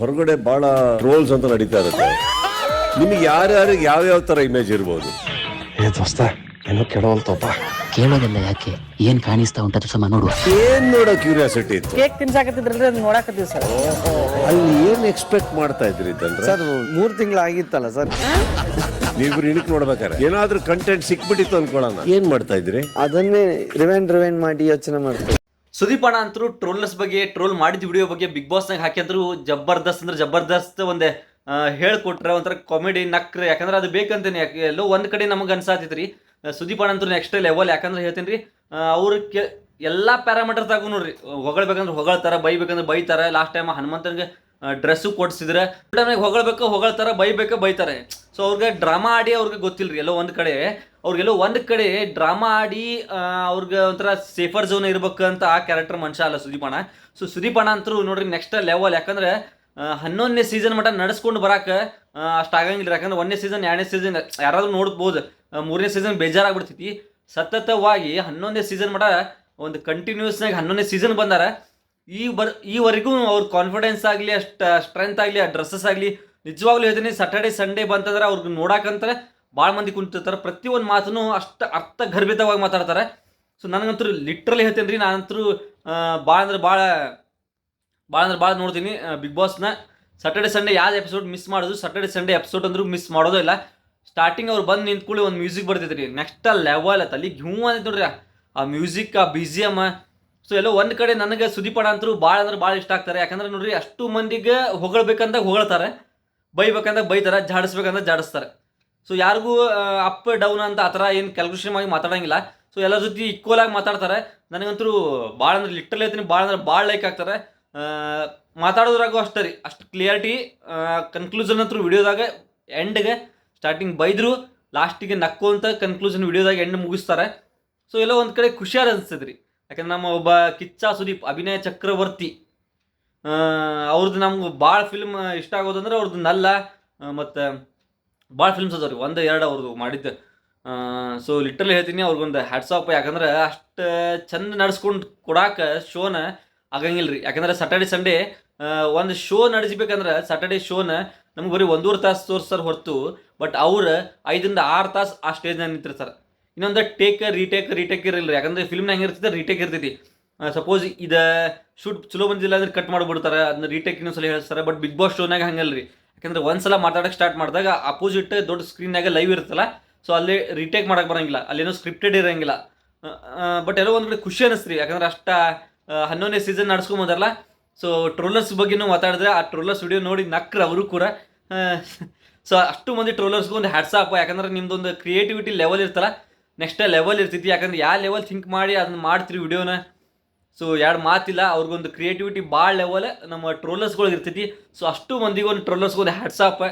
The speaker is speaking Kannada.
ಹೊರಗಡೆ ಬಹಳ ಟ್ರೋಲ್ಸ್ ಅಂತ ನಡೀತಾ ಇರುತ್ತೆ. ನಿಮಗೆ ಯಾರ್ಯಾರಿಗೆ ಯಾವ್ಯಾವ ತರ ಇಮೇಜ್ ಇರ್ಬೋದು? ಏ ದೋಸ್ತ ಏನೋ ಕೆಡವಲ್ತಪ್ಪ ಕೇಳೋದೆಲ್ಲ ಯಾಕೆ? ಏನ್ ಕಾಣಿಸ್ತಾ ಉಂಟು ಸಮ ನೋಡು ಏನ್ ನೋಡೋ ಕ್ಯೂರಿಯಾಸಿಟಿ ಇತ್ತು? ಕೇಕ್ ತಿನ್ಸಾಕತ್ತಿದ್ರಲ್ಲ ಅದನ್ನ ನೋಡಾಕತ್ತೀವಿ ಸರ್. ಅಲ್ಲಿ ಏನ್ ಎಕ್ಸ್ಪೆಕ್ಟ್ ಮಾಡ್ತಾ ಇದ್ರಿ ಇದಂದ್ರೆ ಸರ್ ಮೂರು ತಿಂಗಳು ಆಗಿತ್ತಲ್ಲ ಸರ್. ನೀವು ಇಣಕ್ ನೋಡ್ಬೇಕಾರೆ ಏನಾದ್ರೂ ಕಂಟೆಂಟ್ ಸಿಕ್ಬಿಟ್ಟಿತ್ತು ಅನ್ಕೊಳ್ಳೋಣ. ಏನ್ ಮಾಡ್ತಾ ಇದ್ರಿ? ಅದನ್ನೇ ರಿವೈಂಡ್ ರಿವೈಂಡ್ ಮಾಡಿ ಯೋಚನೆ ಮಾಡ್ತೀವಿ ಸುದೀಪ್ ಅಣ್ಣ ಅಂತರೂ ಟ್ರೋಲ್ನಸ್ ಬಗ್ಗೆ ಟ್ರೋಲ್ ಮಾಡಿದ ವಿಡಿಯೋ ಬಗ್ಗೆ ಬಿಗ್ ಬಾಸ್ನಾಗ ಹಾಕಿದ್ರು ಜಬರ್ದಸ್ತ್ ಅಂದ್ರೆ ಜಬರ್ದಸ್ತ್ ಒಂದೇ ಹೇಳ್ಕೊಟ್ರೆ ಒಂಥರ ಕಾಮಿಡಿ ನಕ್ರೆ. ಯಾಕಂದ್ರೆ ಅದು ಬೇಕಂತೇನೆ. ಎಲ್ಲೋ ಒಂದು ಕಡೆ ನಮಗೆ ಅನ್ಸಾತೈತ್ರಿ. ಸುದೀಪ್ ಅಣ್ಣ ಅಂತೂ ನೆಕ್ಸ್ಟ್ ಲೆವೆಲ್ ಯಾಕಂದ್ರೆ ಹೇಳ್ತೀನಿ ರೀ ಅವ್ರ ಕೆ, ಎಲ್ಲ ಪ್ಯಾರಾಮೀಟರ್ದಾಗೂ ನೋಡ್ರಿ. ಹೊಗಳ್ಬೇಕಂದ್ರೆ ಹೊಗಳ್ತಾರ, ಬೈಬೇಕಂದ್ರೆ ಬೈತಾರ. ಲಾಸ್ಟ್ ಟೈಮ್ ಹನುಮಂತನಿಗೆ ಡ್ರೆಸ್ಸು ಕೊಡ್ಸಿದ್ರೆ ಹೊಗಳಬೇಕು ಹೊಗಳ್ಬೇಕು, ಹೊಗಳ್ತಾರೆ, ಬೈಬೇಕು, ಬೈತಾರೆ. ಸೊ ಅವ್ರಿಗೆ ಡ್ರಾಮಾ ಆಡಿ ಅವ್ರಿಗೆ ಗೊತ್ತಿಲ್ರಿ, ಎಲ್ಲೋ ಒಂದು ಕಡೆ. ಅವ್ರಿಗೆಲ್ಲೋ ಒಂದು ಕಡೆ ಡ್ರಾಮಾ ಆಡಿ ಅವ್ರಿಗೆ ಒಂಥರ ಸೇಫರ್ ಝೋನ್ ಇರ್ಬೇಕು ಅಂತ ಆ ಕ್ಯಾರೆಕ್ಟರ್ ಮನುಷ್ಯ ಅಲ್ಲ ಸುದೀಪಣ ಸೊ ಸುದೀಪಣ ಅಂತೂ ನೋಡ್ರಿ ನೆಕ್ಸ್ಟ್ ಲೆವೆಲ್ ಯಾಕಂದ್ರೆ ಹನ್ನೊಂದನೇ ಸೀಸನ್ ಮಟ್ಟ ನಡೆಸ್ಕೊಂಡು ಬರಕ್ಕೆ ಅಷ್ಟು ಆಗಂಗಿಲ್ಲ ಯಾಕಂದ್ರೆ ಒಂದನೇ ಸೀಸನ್ ಎರಡನೇ ಸೀಸನ್ ಯಾರಾದರೂ ನೋಡ್ಬೋದು ಮೂರನೇ ಸೀಸನ್ ಬೇಜಾರಾಗ್ಬಿಡ್ತೈತಿ. ಸತತವಾಗಿ ಹನ್ನೊಂದನೇ ಸೀಸನ್ ಮಟ್ಟ ಒಂದು ಕಂಟಿನ್ಯೂಸ್ನಾಗ ಹನ್ನೊಂದನೇ ಸೀಸನ್ ಬಂದಾರ. ಈ ಬರ್, ಈವರೆಗೂ ಅವ್ರ ಕಾನ್ಫಿಡೆನ್ಸ್ ಆಗಲಿ, ಅಷ್ಟು ಸ್ಟ್ರೆಂತ್ ಆಗಲಿ, ಆ ಡ್ರೆಸ್ಸಸ್ ಆಗಲಿ, ನಿಜವಾಗ್ಲೂ ಹೇಳ್ತೀನಿ ಸ್ಯಾಟರ್ಡೆ ಸಂಡೇ ಬಂತಂದ್ರೆ ಅವ್ರಿಗೆ ನೋಡಕ್ಕಂತಾರೆ ಭಾಳ ಮಂದಿ ಕುಂತಿರ್ತಾರೆ. ಪ್ರತಿಯೊಂದು ಮಾತನ್ನು ಅಷ್ಟು ಗರ್ಭಿತವಾಗಿ ಮಾತಾಡ್ತಾರೆ. ಸೊ ನನಗಂತೂ ಲಿಟ್ರಲಿ ಹೇಳ್ತೀನಿ ರೀ ನಾನಂತರೂ ಭಾಳ ಅಂದ್ರೆ ಭಾಳ ಭಾಳ ಅಂದ್ರೆ ಭಾಳ ನೋಡ್ತೀನಿ ಬಿಗ್ ಬಾಸ್ನ ಸಟರ್ಡೆ ಸಂಡೇ ಯಾವ್ದು ಎಪಿಸೋಡ್ ಮಿಸ್ ಮಾಡೋದು? ಸಾಟರ್ಡೆ ಸಂಡೇ ಎಪಿಸೋಡ್ ಅಂದ್ರೂ ಮಿಸ್ ಮಾಡೋದೇ ಇಲ್ಲ. ಸ್ಟಾರ್ಟಿಂಗ್ ಅವ್ರು ಬಂದು ನಿಂತ್ಕೊಳ್ಳಿ ಒಂದು ಮ್ಯೂಸಿಕ್ ಬರ್ತೈತೆ ರೀ ನೆಕ್ಸ್ಟ್ ಲೆವೆಲ್ ಅಲ್ಲಿ ಘ್ಯೂ ಅಂತ ನೋಡ್ರಿ, ಆ ಮ್ಯೂಸಿಕ್ ಆ ಬಿ ಜಿ ಎಂ ಸೊ ಎಲ್ಲೋ ಒಂದು ಕಡೆ ನನಗೆ ಸುದೀಪಣ ಅಂತರೂ ಭಾಳ ಅಂದ್ರೆ ಭಾಳ ಇಷ್ಟ ಆಗ್ತಾರೆ. ಯಾಕಂದ್ರೆ ನೋಡ್ರಿ, ಅಷ್ಟು ಮಂದಿಗೆ ಹೊಗಳ್ಬೇಕಂತ ಹೊಗಳ್ತಾರೆ. ಬೈಬೇಕಂತ ಬೈತಾರೆ ಜಾಡಿಸ್ಬೇಕಂದ್ರೆ ಜಾಡಿಸ್ತಾರೆ. ಸೊ ಯಾರಿಗೂ ಅಪ್ ಡೌನ್ ಅಂತ ಆ ಥರ ಏನು ಕ್ಯಾಲ್ಕುಲೇಷನ್ ಆಗಿ ಮಾತಾಡಂಗಿಲ್ಲ. ಸೊ ಎಲ್ಲರ ಜೊತೆ ಈಕ್ವಲ್ ಆಗಿ ಮಾತಾಡ್ತಾರೆ. ನನಗಂತೂ ಭಾಳ ಅಂದ್ರೆ ಲಿಟ್ರಲ್ ಹೇಳ್ತೀನಿ ಭಾಳ ಅಂದ್ರೆ ಭಾಳ ಲೈಕ್ ಆಗ್ತಾರೆ. ಮಾತಾಡೋದ್ರಾಗೂ ಅಷ್ಟೇ ರೀ. ಅಷ್ಟು ಕ್ಲಿಯರಿಟಿ ಕನ್ಕ್ಲೂಷನ್ ಅಂತೂ ವಿಡಿಯೋದಾಗ ಎಂಡ್ಗೆ ಸ್ಟಾರ್ಟಿಂಗ್ ಬೈದ್ರು ಲಾಸ್ಟಿಗೆ ನಕ್ಕು ಅಂತ ಕನ್ಕ್ಲೂಷನ್ ವಿಡಿಯೋದಾಗ ಎಂಡ್ ಮುಗಿಸ್ತಾರೆ. ಸೊ ಎಲ್ಲೋ ಒಂದು ಕಡೆ ಖುಷಿಯಾರು ಅನಿಸ್ತದೆ ಯಾಕಂದ್ರೆ ನಮ್ಮ ಒಬ್ಬ ಕಿಚ್ಚ ಸುದೀಪ್, ಅಭಿನಯ ಚಕ್ರವರ್ತಿ. ಅವ್ರದ್ದು ನಮ್ಗೆ ಭಾಳ ಫಿಲ್ಮ್ ಇಷ್ಟ ಆಗೋದಂದ್ರೆ ಅವ್ರದ್ದು ನಲ್ಲ ಮತ್ತು ಭಾಳ ಫಿಲ್ಮ್ಸ್ ಅದಾವ ರೀ ಒಂದು, ಎರಡು ಅವ್ರದ್ದು ಮಾಡಿದ್ದು. ಸೊ ಲಿಟ್ರಲಿ ಹೇಳ್ತೀನಿ ಅವ್ರಿಗೊಂದು ಹ್ಯಾಟ್ಸ್ ಆಫ್ ಯಾಕಂದ್ರೆ ಅಷ್ಟು ಚಂದ ನಡ್ಸ್ಕೊಂಡು ಕೊಡಾಕ ಶೋನ ಆಗಂಗಿಲ್ಲ ರೀ ಯಾಕಂದ್ರೆ ಸಾಟರ್ಡೆ ಸಂಡೇ ಒಂದು ಶೋ ನಡೆಸ್ಬೇಕಂದ್ರೆ ಸಾಟರ್ಡೆ ಶೋನ ನಮ್ಗೆ ಬರೀ ಒಂದೂವರೆ ತಾಸು ತೋರಿಸ್ತಾರೆ ಹೊರತು ಬಟ್ ಅವ್ರು ಐದರಿಂದ ಆರು ತಾಸು ಆ ಸ್ಟೇಜ್ನಾಗ ನಿಂತಿರ್ತಾರೆ. ಇನ್ನೊಂದು ಟೇಕ್ ರೀಟೇಕ್ ರೀಟೇಕ್ ಇರಲ್ಲ ಯಾಕಂದ್ರೆ ಫಿಲ್ಮ್ನ ಹೆಂಗಿರ್ತೈತೆ ರೀಟೇಕ್ ಇರ್ತೈತಿ. ಸಪೋಸ್ ಇದ ಶೂಟ್ ಚಲೋ ಬಂದಿಲ್ಲ ಅಂದ್ರೆ ಕಟ್ ಮಾಡಿಬಿಡ್ತಾರೆ. ಅದನ್ನ ರೀಟೇಕ್ ಇನ್ನೊಂದ್ಸಲ ಹೇಳ್ತಾರೆ ಬಟ್ ಬಿಗ್ ಬಾಸ್ ಶೋನಾಗ ಹಂಗಲ್ರಿ. ರೀ ಯಾಕಂದ್ರೆ ಒಂದ್ಸಲ ಮಾತಾಡಕ್ಕೆ ಸ್ಟಾರ್ಟ್ ಮಾಡಿದಾಗ ಅಪೋಸಿಟ್ ದೊಡ್ಡ ಸ್ಕ್ರೀನ್ನಾಗ ಲೈವ್ ಇರುತ್ತಲ್ಲ ಸೊ ಅಲ್ಲಿ ರೀಟೇಕ್ ಮಾಡಕ್ಕೆ ಬರಂಗಿಲ್ಲ. ಅಲ್ಲೇನೋ ಸ್ಕ್ರಿಪ್ಟೆಡ್ ಇರಂಗಿಲ್ಲ. ಬಟ್ ಎಲ್ಲೋ ಒಂದು ಕಡೆ ಖುಷಿ ಅನಿಸ್ತ್ರಿ. ಯಾಕಂದ್ರೆ ಅಷ್ಟ ಹನ್ನೊಂದನೇ ಸೀಸನ್ ನಡ್ಸ್ಕೊಂಬಂದಾರಲ್ಲ ಸೊ ಟ್ರೋಲರ್ಸ್ ಬಗ್ಗೆನೂ ಮಾತಾಡಿದ್ರೆ ಆ ಟ್ರೋಲರ್ಸ್ ವಿಡಿಯೋ ನೋಡಿ ನಕ್ರ ಅವರು ಕೂಡ. ಸೊ ಅಷ್ಟು ಮಂದಿ ಟ್ರೋಲರ್ಸ್ಗೂ ಒಂದು ಹ್ಯಾಟ್ಸ್ ಆಪ್ ಯಾಕಂದ್ರೆ ನಿಮ್ದೊಂದು ಕ್ರಿಯೇಟಿವಿಟಿ ಲೆವೆಲ್ ಇರ್ತಲ್ಲ ನೆಕ್ಸ್ಟ್ ಲೆವೆಲ್ ಇರ್ತೈತಿ. ಯಾಕಂದ್ರೆ ಯಾವ ಲೆವೆಲ್ ಥಿಂಕ್ ಮಾಡಿ ಅದನ್ನ ಮಾಡ್ತೀರಿ ವಿಡಿಯೋನ ಸೊ ಎರಡು ಮಾತಿಲ್ಲ, ಅವ್ರಿಗೊಂದು ಕ್ರಿಯೇಟಿವಿಟಿ ಭಾಳ ಲೆವೆಲ್ ನಮ್ಮ ಟ್ರೋಲರ್ಸ್ಗಳಿಗೆ ಇರ್ತೈತಿ. ಸೊ ಅಷ್ಟು ಮಂದಿಗೆ ಒಂದು ಟ್ರೋಲರ್ಸ್ಗೊಂದು ಹ್ಯಾಟ್ಸ್ ಆಪ್